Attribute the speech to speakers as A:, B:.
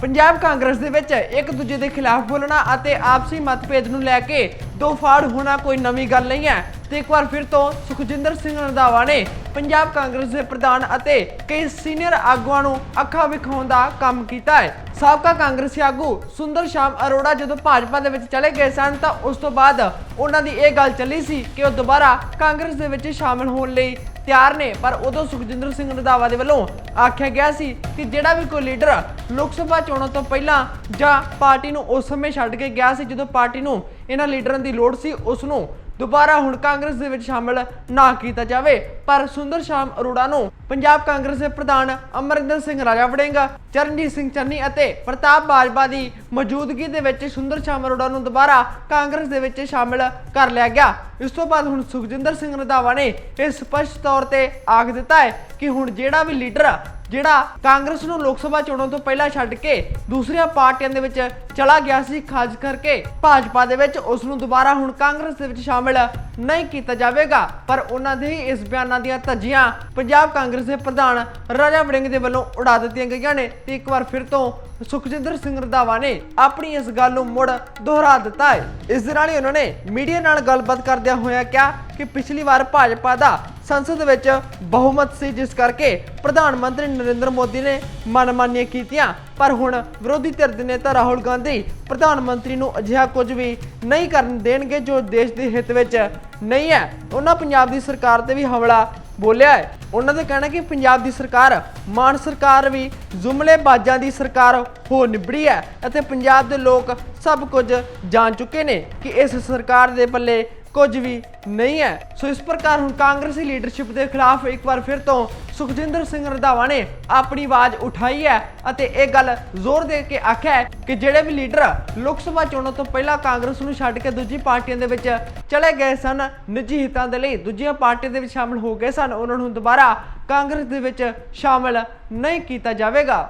A: ਪੰਜਾਬ ਕਾਂਗਰਸ ਦੇ ਵਿੱਚ ਇੱਕ ਦੂਜੇ ਦੇ ਖਿਲਾਫ ਬੋਲਣਾ ਅਤੇ ਆਪਸੀ ਮਤਭੇਦ ਨੂੰ ਲੈ ਕੇ ਦੋ ਫਾੜ ਹੋਣਾ ਕੋਈ ਨਵੀਂ ਗੱਲ ਨਹੀਂ ਹੈ। ਤੇ ਇੱਕ ਵਾਰ ਫਿਰ ਤੋਂ ਸੁਖਜਿੰਦਰ ਸਿੰਘ ਰੰਧਾਵਾ ਨੇ ਪੰਜਾਬ ਕਾਂਗਰਸ ਦੇ ਪ੍ਰਧਾਨ ਅਤੇ ਕਈ ਸੀਨੀਅਰ ਆਗੂਆਂ ਨੂੰ ਅੱਖਾਂ ਵਿਖਾਉਣ ਦਾ ਕੰਮ ਕੀਤਾ ਹੈ। ਸਾਬਕਾ ਕਾਂਗਰਸੀ ਆਗੂ ਸੁੰਦਰ ਸ਼ਾਮ ਅਰੋੜਾ ਜਦੋਂ ਭਾਜਪਾ ਦੇ ਵਿੱਚ ਚਲੇ ਗਏ ਸਨ ਤਾਂ ਉਸ ਤੋਂ ਬਾਅਦ ਉਹਨਾਂ ਦੀ ਇਹ ਗੱਲ ਚੱਲੀ ਸੀ ਕਿ ਉਹ ਦੁਬਾਰਾ ਕਾਂਗਰਸ ਦੇ ਵਿੱਚ ਸ਼ਾਮਲ ਹੋਣ ਲਈ ਤਿਆਰ ਨੇ। ਪਰ ਉਦੋਂ ਸੁਖਜਿੰਦਰ ਸਿੰਘ ਰੰਧਾਵਾ ਦੇ ਵੱਲੋਂ ਆਖਿਆ ਗਿਆ ਸੀ ਕਿ ਜਿਹੜਾ ਵੀ ਕੋਈ ਲੀਡਰ ਲੋਕ ਸਭਾ ਚੋਣਾਂ ਤੋਂ ਪਹਿਲਾਂ ਜਾਂ ਪਾਰਟੀ ਨੂੰ ਉਸ ਸਮੇਂ ਛੱਡ ਕੇ ਗਿਆ ਸੀ, ਜਦੋਂ ਪਾਰਟੀ ਨੂੰ ਇਹਨਾਂ ਲੀਡਰਾਂ ਦੀ ਲੋੜ ਸੀ, ਉਸ ਨੂੰ ਦੁਬਾਰਾ ਹੁਣ ਕਾਂਗਰਸ ਦੇ ਵਿੱਚ ਸ਼ਾਮਲ ਨਾ ਕੀਤਾ ਜਾਵੇ। ਪਰ ਸੁੰਦਰ ਸ਼ਾਮ ਅਰੋੜਾ ਨੂੰ ਪੰਜਾਬ ਕਾਂਗਰਸ ਦੇ ਪ੍ਰਧਾਨ ਅਮਰਿੰਦਰ ਸਿੰਘ ਰਾਜਾ ਵੜਿੰਗ, ਚਰਨਜੀਤ ਸਿੰਘ ਚੰਨੀ ਅਤੇ ਪ੍ਰਤਾਪ ਬਾਜਵਾ ਦੀ ਮੌਜੂਦਗੀ ਦੇ ਵਿੱਚ ਸੁੰਦਰ ਸ਼ਾਮ ਅਰੋੜਾ ਨੂੰ ਦੁਬਾਰਾ ਕਾਂਗਰਸ ਦੇ ਵਿੱਚ ਸ਼ਾਮਿਲ ਕਰ ਲਿਆ ਗਿਆ। ਇਸ ਤੋਂ ਬਾਅਦ ਹੁਣ ਸੁਖਜਿੰਦਰ ਸਿੰਘ ਰੰਧਾਵਾ ਨੇ ਇਹ ਸਪਸ਼ਟ ਤੌਰ ਤੇ ਆਖ ਦਿੱਤਾ ਹੈ ਕਿ ਹੁਣ ਜਿਹੜਾ ਵੀ ਲੀਡਰ ਜਿਹੜਾ ਕਾਂਗਰਸ ਨੂੰ ਲੋਕ ਸਭਾ ਚੋਣਾਂ ਤੋਂ ਪਹਿਲਾਂ ਛੱਡ ਕੇ ਦੂਸਰੀਆਂ ਪਾਰਟੀਆਂ ਦੇ ਵਿੱਚ ਚਲਾ ਗਿਆ ਸੀ, ਖਾਸ ਕਰਕੇ ਭਾਜਪਾ ਦੇ ਵਿੱਚ, ਉਸ ਨੂੰ ਦੁਬਾਰਾ ਹੁਣ ਕਾਂਗਰਸ ਦੇ ਵਿੱਚ ਸ਼ਾਮਿਲ ਨਹੀਂ ਕੀਤਾ ਜਾਵੇਗਾ। ਪਰ ਉਹਨਾਂ ਦੇ ਹੀ ਇਸ ਬਿਆਨਾਂ ਦੀਆਂ ਧੱਜੀਆਂ ਪੰਜਾਬ ਕਾਂਗਰਸ ਦੇ ਪ੍ਰਧਾਨ ਰਾਜਾ ਵੜਿੰਗ ਦੇ ਵੱਲੋਂ ਉਡਾ ਦਿੱਤੀਆਂ ਗਈਆਂ ਨੇ। ਤੇ ਇੱਕ ਵਾਰ ਫਿਰ ਤੋਂ ਸੁਖਜਿੰਦਰ ਸਿੰਘ ਰੰਧਾਵਾ ਨੇ ਆਪਣੀ ਇਸ ਗੱਲ ਨੂੰ ਮੁੜ ਦੁਹਰਾ ਦਿੱਤਾ ਹੈ। ਇਸ ਦੇ ਨਾਲ ਹੀ ਉਹਨਾਂ ਨੇ ਮੀਡੀਆ ਨਾਲ ਗੱਲਬਾਤ ਕਰਦਿਆਂ ਹੋਇਆ ਕਿਹਾ ਕਿ ਪਿਛਲੀ ਵਾਰ ਭਾਜਪਾ ਦਾ ਸੰਸਦ ਵਿੱਚ ਬਹੁਮਤ ਸੀ, ਜਿਸ ਕਰਕੇ ਪ੍ਰਧਾਨ ਮੰਤਰੀ ਨਰਿੰਦਰ ਮੋਦੀ ਨੇ ਮਨਮਾਨੀਆਂ ਕੀਤੀਆਂ। ਪਰ ਹੁਣ ਵਿਰੋਧੀ ਧਿਰ ਦੇ ਨੇਤਾ ਰਾਹੁਲ ਗਾਂਧੀ ਪ੍ਰਧਾਨ ਮੰਤਰੀ ਨੂੰ ਅਜਿਹਾ ਕੁਝ ਵੀ ਨਹੀਂ ਕਰਨ ਦੇਣਗੇ, ਜੋ ਦੇਸ਼ ਦੇ ਹਿੱਤ ਵਿੱਚ ਨਹੀਂ ਹੈ। ਉਹਨਾਂ ਪੰਜਾਬ ਦੀ ਸਰਕਾਰ ਤੇ ਵੀ ਹਮਲਾ ਬੋਲਿਆ ਹੈ। ਉਹਨਾਂ ਦਾ ਕਹਿਣਾ ਕਿ ਪੰਜਾਬ ਦੀ ਸਰਕਾਰ, ਮਾਨ ਸਰਕਾਰ ਵੀ ਜੁਮਲੇਬਾਜ਼ਾਂ ਦੀ ਸਰਕਾਰ ਹੋ ਨਿਬੜੀ ਹੈ ਅਤੇ ਪੰਜਾਬ ਦੇ ਲੋਕ ਸਭ ਕੁਝ ਜਾਣ ਚੁੱਕੇ ਨੇ ਕਿ ਇਸ ਸਰਕਾਰ ਦੇ ਪੱਲੇ ਕੁਝ ਵੀ ਨਹੀਂ ਹੈ। ਸੋ ਇਸ ਪ੍ਰਕਾਰ ਹੁਣ ਕਾਂਗਰਸੀ ਲੀਡਰਸ਼ਿਪ ਦੇ ਖਿਲਾਫ ਇੱਕ ਵਾਰ ਫਿਰ ਤੋਂ ਸੁਖਜਿੰਦਰ ਸਿੰਘ ਰੰਧਾਵਾ ਨੇ ਆਪਣੀ ਆਵਾਜ਼ ਉਠਾਈ ਹੈ ਅਤੇ ਇਹ ਗੱਲ ਜ਼ੋਰ ਦੇ ਕੇ ਆਖਿਆ ਹੈ ਕਿ ਜਿਹੜੇ ਵੀ ਲੀਡਰ ਲੋਕ ਸਭਾ ਚੋਣਾਂ ਤੋਂ ਪਹਿਲਾਂ ਕਾਂਗਰਸ ਨੂੰ ਛੱਡ ਕੇ ਦੂਜੀ ਪਾਰਟੀਆਂ ਦੇ ਵਿੱਚ ਚਲੇ ਗਏ ਸਨ ਨਿੱਜੀ ਹਿੱਤਾਂ ਦੇ ਲਈ ਦੂਜੀਆਂ ਪਾਰਟੀਆਂ ਦੇ ਵਿੱਚ ਸ਼ਾਮਲ ਹੋ ਗਏ ਸਨ, ਉਹਨਾਂ ਨੂੰ ਦੁਬਾਰਾ ਕਾਂਗਰਸ ਦੇ ਵਿੱਚ ਸ਼ਾਮਲ ਨਹੀਂ ਕੀਤਾ ਜਾਵੇਗਾ।